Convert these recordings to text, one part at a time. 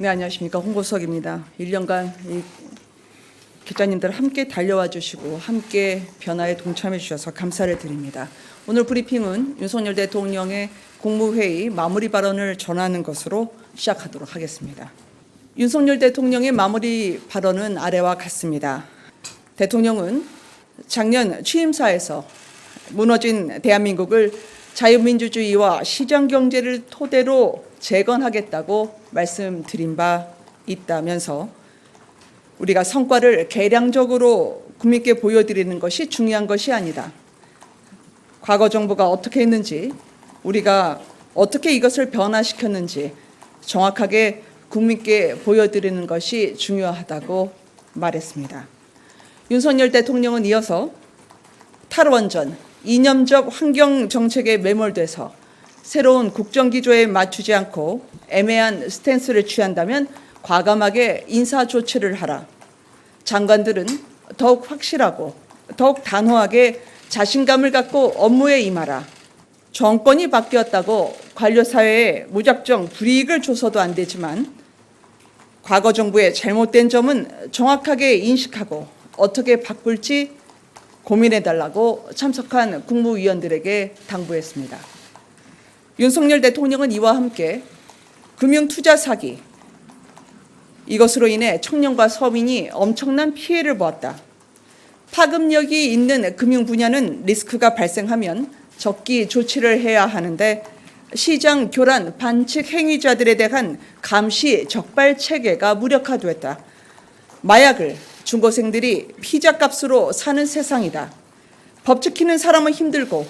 네, 안녕하십니까. 홍보석입니다. 1년간 이 기자님들 함께 달려와 주시고 함께 변화에 동참해 주셔서 감사를 드립니다. 오늘 브리핑은 윤석열 대통령의 국무회의 마무리 발언을 전하는 것으로 시작하도록 하겠습니다. 윤석열 대통령의 마무리 발언은 아래와 같습니다. 대통령은 작년 취임사에서 무너진 대한민국을 자유민주주의와 시장 경제를 토대로 재건하겠다고 말씀드린 바 있다면서 우리가 성과를 계량적으로 국민께 보여드리는 것이 중요한 것이 아니다. 과거 정부가 어떻게 했는지 우리가 어떻게 이것을 변화시켰는지 정확하게 국민께 보여드리는 것이 중요하다고 말했습니다. 윤석열 대통령은 이어서 탈원전, 이념적 환경 정책에 매몰돼서 새로운 국정 기조에 맞추지 않고 애매한 스탠스를 취한다면 과감하게 인사 조치를 하라. 장관들은 더욱 확실하고 더욱 단호하게 자신감을 갖고 업무에 임하라. 정권이 바뀌었다고 관료 사회에 무작정 불이익을 줘서도 안 되지만 과거 정부의 잘못된 점은 정확하게 인식하고 어떻게 바꿀지 고민해 달라고 참석한 국무위원들에게 당부했습니다. 윤석열 대통령은 이와 함께 금융 투자 사기 이것으로 인해 청년과 서민이 엄청난 피해를 보았다. 파급력이 있는 금융 분야는 리스크가 발생하면 적기 조치를 해야 하는데 시장 교란 반칙 행위자들에 대한 감시 적발 체계가 무력화됐다. 마약을 중고생들이 피자 값으로 사는 세상이다. 법 지키는 사람은 힘들고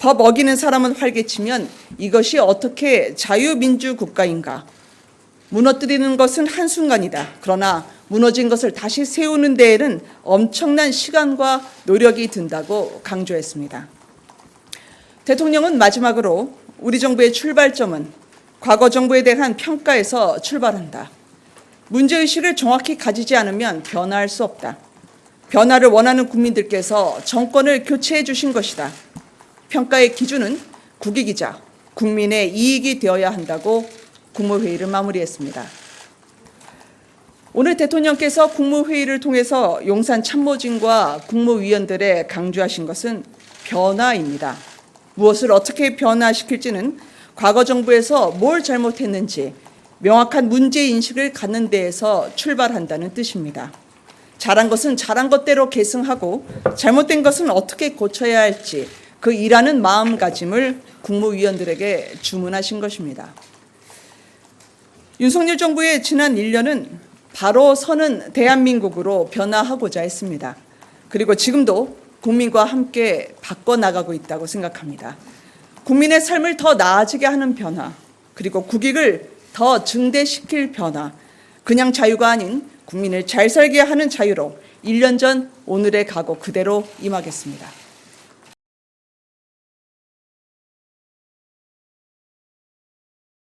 법 어기는 사람은 활개치면 이것이 어떻게 자유민주 국가인가? 무너뜨리는 것은 한순간이다. 그러나 무너진 것을 다시 세우는 데에는 엄청난 시간과 노력이 든다고 강조했습니다. 대통령은 마지막으로 우리 정부의 출발점은 과거 정부에 대한 평가에서 출발한다. 문제의식을 정확히 가지지 않으면 변화할 수 없다. 변화를 원하는 국민들께서 정권을 교체해 주신 것이다. 평가의 기준은 국익이자 국민의 이익이 되어야 한다고 국무회의를 마무리했습니다. 오늘 대통령께서 국무회의를 통해서 용산 참모진과 국무위원들에 강조하신 것은 변화입니다. 무엇을 어떻게 변화시킬지는 과거 정부에서 뭘 잘못했는지 명확한 문제 인식을 갖는 데에서 출발한다는 뜻입니다. 잘한 것은 잘한 것대로 계승하고 잘못된 것은 어떻게 고쳐야 할지 그 일하는 마음가짐을 국무위원들에게 주문하신 것입니다. 윤석열 정부의 지난 1년은 바로 서는 대한민국으로 변화하고자 했습니다. 그리고 지금도 국민과 함께 바꿔나가고 있다고 생각합니다. 국민의 삶을 더 나아지게 하는 변화, 그리고 국익을 더 증대시킬 변화, 그냥 자유가 아닌 국민을 잘 살게 하는 자유로 1년 전 오늘의 각오 그대로 임하겠습니다.